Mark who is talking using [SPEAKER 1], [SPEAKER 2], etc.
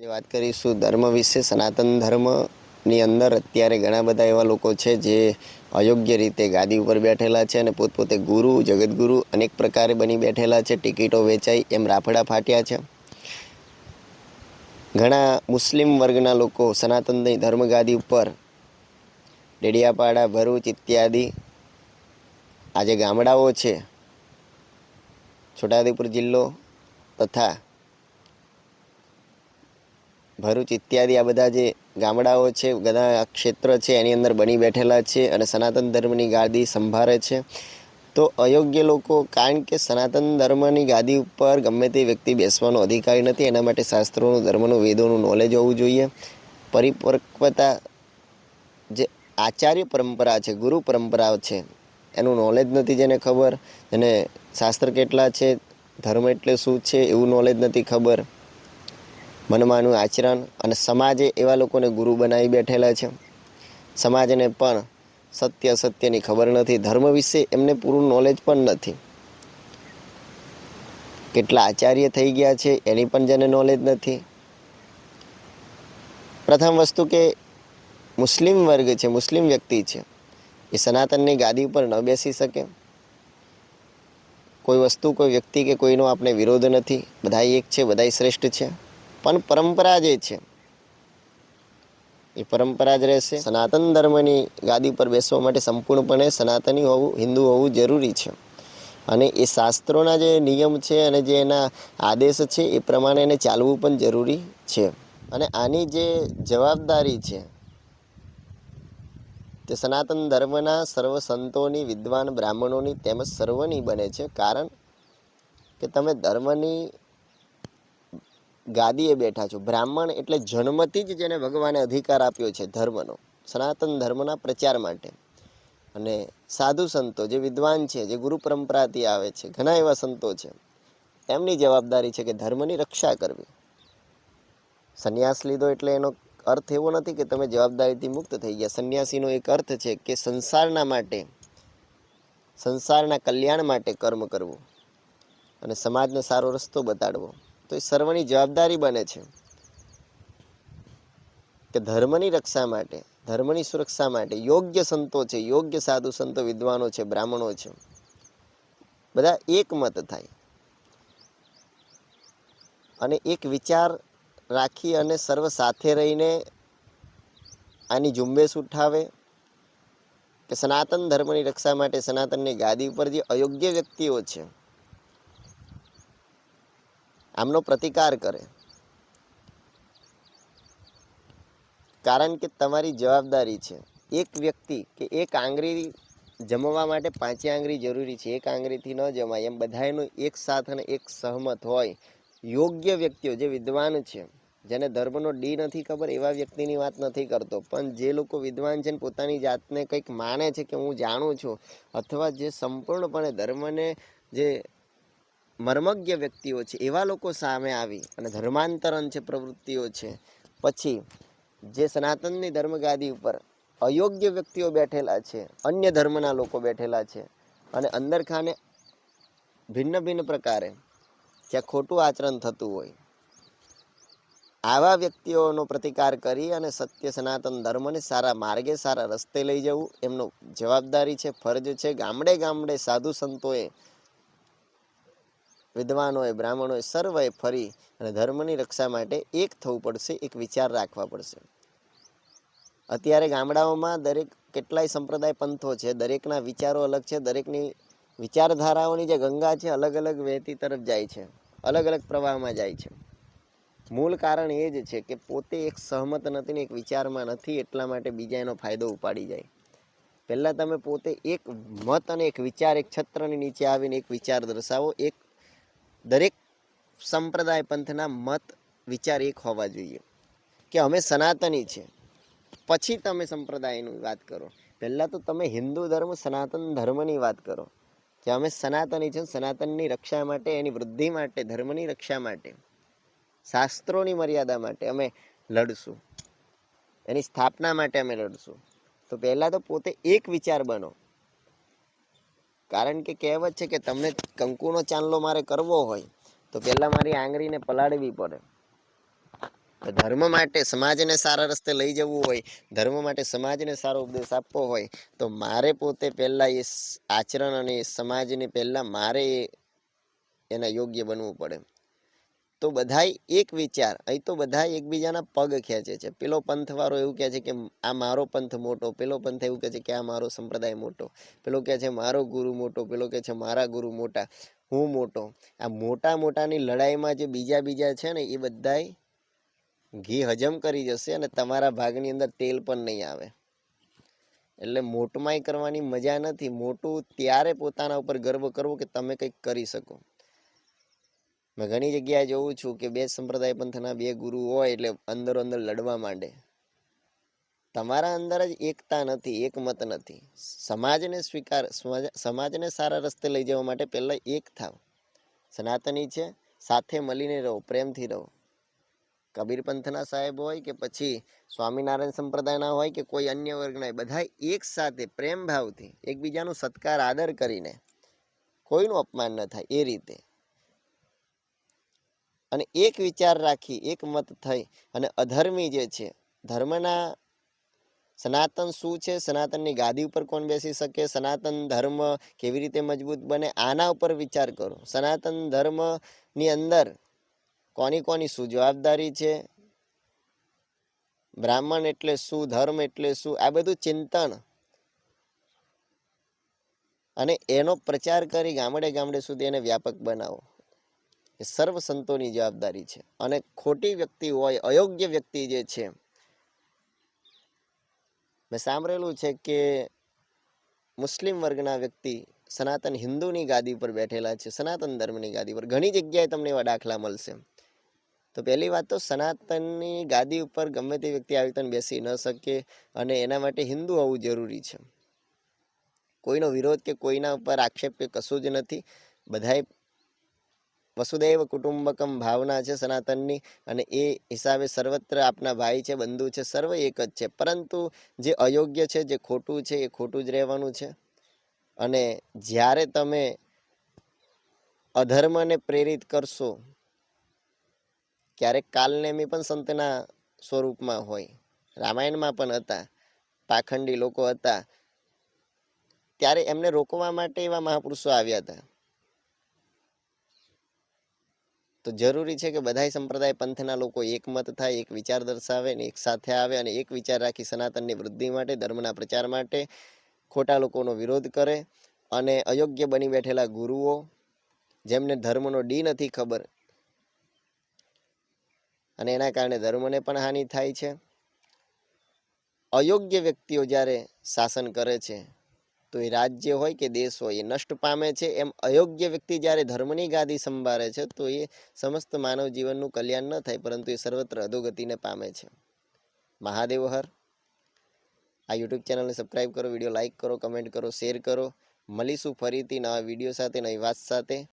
[SPEAKER 1] આજે વાત કરીશું ધર્મ વિશે? સનાતન ધર્મની અંદર અત્યારે ઘણા બધા એવા લોકો છે જે અયોગ્ય રીતે ગાદી ઉપર બેઠેલા છે અને પોતપોતે ગુરુ જગતગુરુ અનેક પ્રકારે બની બેઠેલા છે, ટિકિટો વેચાઈ એમ રાફડા ફાટ્યા છે. ઘણા મુસ્લિમ વર્ગના લોકો સનાતનની ધર્મગાદી ઉપર ડેડિયાપાડા, ભરૂચ ઇત્યાદિ, આજે ગામડાઓ છે, છોટાઉદેપુર જિલ્લો તથા ભરૂચ ઇત્યાદિ આ બધા જે ગામડાઓ છે, બધા ક્ષેત્ર છે, એની અંદર બની બેઠેલા છે અને સનાતન ધર્મની ગાદી સંભાળે છે. તો અયોગ્ય લોકો, કારણ કે સનાતન ધર્મની ગાદી ઉપર ગમે તે વ્યક્તિ બેસવાનો અધિકારી નથી, એના માટે શાસ્ત્રોનું, ધર્મનું, વેદોનું નોલેજ હોવું જોઈએ. પરિપક્વતા જે આચાર્ય પરંપરા છે, ગુરુ પરંપરા છે, એનું નોલેજ નથી જેને ખબર. અને શાસ્ત્ર કેટલા છે, ધર્મ એટલે શું છે, એવું નોલેજ નથી ખબર. મનમાનું આચરણ અને સમાજે એવા લોકોને ગુરુ બનાવી બેઠેલા છે. સમાજને પણ સત્ય અસત્યની ખબર નથી. ધર્મ વિશે એમને પૂરું નોલેજ પણ નથી. કેટલા આચાર્ય થઈ ગયા છે, એની પણ જેને નોલેજ નથી. પ્રથમ વસ્તુ કે મુસ્લિમ વર્ગ છે, મુસ્લિમ વ્યક્તિ છે, એ સનાતનની ગાદી ઉપર ન બેસી શકે. કોઈ વસ્તુ, કોઈ વ્યક્તિ કે કોઈનો આપણે વિરોધ નથી. બધા એક છે બધા શ્રેષ્ઠ છે. પણ પરંપરા જે છે, એ પરંપરા જ રહેશે. સનાતન ધર્મની ગાદી પર બેસવા માટે સંપૂર્ણપણે સનાતની હોવું, હિન્દુ હોવું જરૂરી છે. અને એ શાસ્ત્રોના જે નિયમ છે અને જે એના આદેશ છે, એ પ્રમાણે એને ચાલવું પણ જરૂરી છે. અને આની જે જવાબદારી છે, તે સનાતન ધર્મના સર્વ સંતોની, વિદ્વાન બ્રાહ્મણોની તેમજ સર્વની બને છે. કારણ કે તમે ધર્મની ગાદીએ બેઠા છો. બ્રાહ્મણ એટલે જન્મથી જ જેને ભગવાને અધિકાર આપ્યો છે ધર્મનો, સનાતન ધર્મના પ્રચાર માટે. અને સાધુ સંતો જે વિદ્વાન છે, જે ગુરુ પરંપરાથી આવે છે, ઘણા એવા સંતો છે, એમની જવાબદારી છે કે ધર્મની રક્ષા કરવી. સંન્યાસ લીધો એટલે એનો અર્થ એવો નથી કે તમે જવાબદારીથી મુક્ત થઈ ગયા. સંન્યાસીનો એક અર્થ છે કે સંસારના માટે, સંસારના કલ્યાણ માટે કર્મ કરવું અને સમાજને સારો રસ્તો બતાડવો. તો એ સર્વની જવાબદારી બને છે. કે ધર્મની રક્ષા માટે, ધર્મની સુરક્ષા માટે યોગ્ય સંતો છે, યોગ્ય સાધુ સંતો, વિદ્વાનો છે, બ્રાહ્મણો છે. બધા એકમત થાય. અને એક વિચાર રાખી અને સર્વ સાથે રહીને આની ઝુંબેશ ઉઠાવે કે સનાતન ધર્મની રક્ષા માટે સનાતનની ગાદી ઉપર જે અયોગ્ય વ્યક્તિઓ છે આમનો પ્રતિકાર કરે. કારણ કે તમારી જવાબદારી છે. એક વ્યક્તિ કે એક આંગળી જમવા માટે પાંચે આંગળી જરૂરી છે. એક આંગળીથી ન જમાય. એમ બધાનું એક સાથ અને એક સહમત હોય. યોગ્ય વ્યક્તિઓ જે વિદ્વાન છે, જેને ધર્મનો ડી નથી ખબર, એવા વ્યક્તિની વાત નથી કરતો. પણ જે લોકો વિદ્વાન છે ને, પોતાની જાતને કંઈક માને છે કે હું જાણું છું, અથવા જે સંપૂર્ણપણે ધર્મને જે મર્મજ્ઞ વ્યક્તિઓ છે, એવા લોકો સામે આવી અને ધર્માંતરણ છે, પ્રવૃત્તિઓ છે. પછી જે સનાતનની ધર્મગાદી ઉપર અયોગ્ય વ્યક્તિઓ બેઠેલા છે, અન્ય ધર્મના લોકો બેઠેલા છે અને અંદર ખાને ભિન્ન ભિન્ન પ્રકારે જ્યાં ખોટું આચરણ થતું હોય. આવા વ્યક્તિઓનો પ્રતિકાર કરી અને સત્ય સનાતન ધર્મને સારા માર્ગે સારા રસ્તે લઈ જવું એમનો જવાબદારી છે, ફરજ છે. ગામડે ગામડે સાધુ સંતોએ વિદ્વાનોએ, બ્રાહ્મણોએ સર્વે ફરી અને ધર્મની રક્ષા માટે એક થવું પડશે, એક વિચાર રાખવા પડશે. અત્યારે ગામડાઓમાં દરેક કેટલાય સંપ્રદાય પંથો છે, દરેકના વિચારો અલગ છે, દરેકની વિચારધારાઓની જે ગંગા છે, અલગ અલગ વહેતી તરફ જાય છે, અલગ અલગ પ્રવાહમાં જાય છે. મૂળ કારણ એ જ છે કે પોતે એક સહમત નથી ને એક વિચારમાં નથી, એટલા માટે બીજા એનો ફાયદો ઉપાડી જાય. પહેલાં તમે પોતે એક મત અને એક વિચાર, એક છત્રની નીચે આવીને એક વિચાર દર્શાવો, એક દરેક સંપ્રદાય પંથના મત વિચાર એક હોવા જોઈએ કે અમે સનાતની છે. પછી તમે સંપ્રદાયની વાત કરો. પહેલાં તો તમે હિન્દુ ધર્મ, સનાતન ધર્મની વાત કરો. કે અમે સનાતની છે, સનાતનની રક્ષા માટે, એની વૃદ્ધિ માટે, ધર્મની રક્ષા માટે, શાસ્ત્રોની મર્યાદા માટે અમે લડશું. એની સ્થાપના માટે અમે લડશું. તો પહેલાં તો પોતે એક વિચાર બનો. કારણ કે કહેવત છે કે તમને કંકુનો ચાંદલો મારે કરવો હોય, તો પહેલાં મારી આંગળીને પલાળવી પડે. ધર્મ માટે સમાજને સારા રસ્તે લઈ જવું હોય, ધર્મ માટે સમાજને સારો ઉપદેશ આપવો હોય, તો મારે પોતે પહેલાં એ આચરણ અને સમાજને પહેલાં મારે એના યોગ્ય બનવું પડે. તો બધાય એક વિચાર, અહીં તો બધા એકબીજાના પગ ખેંચે છે. પેલો પંથવાળો એવું કહે છે કે, આ મારો પંથ મોટો. પેલો પંથ એવું કહે છે કે, આ મારો સંપ્રદાય મોટો. પેલો કહે છે, મારો ગુરુ મોટો. પેલો કહે છે, મારા ગુરુ મોટા. હું મોટો. આ મોટા મોટાની લડાઈમાં જે બીજા બીજા છે ને, એ બધાય ઘી હજમ કરી જશે અને તમારા ભાગની અંદર તેલ પણ નહીં આવે. એટલે મોટમાઈ કરવાની મજા નથી. મોટું ત્યારે પોતાના ઉપર ગર્વ કરવો કે તમે કંઈક કરી શકો. મેં ઘણી જગ્યાએ જોઉં છું કે બે સંપ્રદાય પંથના બે ગુરુ હોય એટલે અંદરો અંદર લડવા માંડે. તમારા અંદર જ એકતા નથી, એકમત નથી. સમાજને સ્વીકાર, સમાજ- સમાજને સારા રસ્તે લઈ જવા માટે પહેલાં એક થાવ. સનાતની છે, સાથે મળીને રહો, પ્રેમથી રહો. કબીર પંથના સાહેબ હોય કે પછી સ્વામિનારાયણ સંપ્રદાયના હોય કે કોઈ અન્ય વર્ગના બધા એક સાથે પ્રેમ ભાવથી એકબીજાનો સત્કાર, આદર કરીને. કોઈનું અપમાન ન થાય એ રીતે. અને એક વિચાર રાખી, એક મત થઈ અને અધર્મી જે છે, ધર્મના સનાતન શું છે? સનાતનની ગાદી ઉપર કોણ બેસી શકે? સનાતન ધર્મ કેવી રીતે મજબૂત બને? આના ઉપર વિચાર કરો. સનાતન ધર્મની અંદર કોની કોની શું જવાબદારી છે? બ્રાહ્મણ એટલે શું? ધર્મ એટલે શું? આ બધું ચિંતન. અને એનો પ્રચાર કરી ગામડે ગામડે સુધી એને વ્યાપક બનાવો. એ સર્વ સંતોની જવાબદારી છે. અને ખોટી વ્યક્તિ હોય, અયોગ્ય વ્યક્તિ જે છે, મેં સાંભળેલું છે કે મુસ્લિમ વર્ગના વ્યક્તિ સનાતન હિન્દુની ગાદી પર બેઠેલા છે, સનાતન ધર્મની ગાદી પર. ઘણી જગ્યાએ તમને એવા દાખલા મળશે. તો પહેલી વાત તો સનાતનની ગાદી ઉપર ગમે તે વ્યક્તિ આવી તને બેસી ન શકે અને એના માટે હિન્દુ હોવું જરૂરી છે. કોઈનો વિરોધ કે કોઈના ઉપર આક્ષેપ કે કશું જ નથી. બધાએ વસુદૈવ કુટુંબકમ ભાવના છે સનાતનની અને એ હિસાબે સર્વત્ર આપના ભાઈ છે, બંધુ છે, સર્વ એક જ છે. પરંતુ જે અયોગ્ય છે, જે ખોટું છે, એ ખોટું જ રહેવાનું છે. અને જ્યારે તમે અધર્મને પ્રેરિત કરશો, ક્યારેક કાલનેમી પણ સંતના સ્વરૂપમાં હોય, રામાયણમાં પણ હતા, પાખંડી લોકો હતા, ત્યારે એમને રોકવા માટે એવા મહાપુરુષો આવ્યા હતા. તો જરૂરી છે કે બધાય સંપ્રદાય પંથના લોકો એકમત થાય, એક વિચાર દર્શાવે ને એક સાથે આવે અને એક વિચાર રાખી સનાતનની વૃદ્ધિ માટે, ધર્મના પ્રચાર માટે ખોટા લોકોનો વિરોધ કરે અને અયોગ્ય બની બેઠેલા ગુરુઓ, જેમને ધર્મનો ડી નથી ખબર અને એના કારણે ધર્મને પણ હાનિ થાય છે. અયોગ્ય વ્યક્તિઓ જ્યારે શાસન કરે છે તો એ રાજ્ય હોય કે દેશ હોય, એ નષ્ટ પામે છે. એમ અયોગ્ય વ્યક્તિ જ્યારે ધર્મની ગાદી સંભાળે છે, તો એ સમસ્ત માનવ જીવનનું કલ્યાણ ન થાય, પરંતુ એ સર્વત્ર અધોગતિને પામે છે. મહાદેવ હર. આ યુટ્યુબ ચેનલને સબસ્ક્રાઈબ કરો, વીડિયો લાઇક કરો, કમેન્ટ કરો, શેર કરો. મળીશું ફરીથી નવા વીડિયો સાથે, નવી વાત સાથે.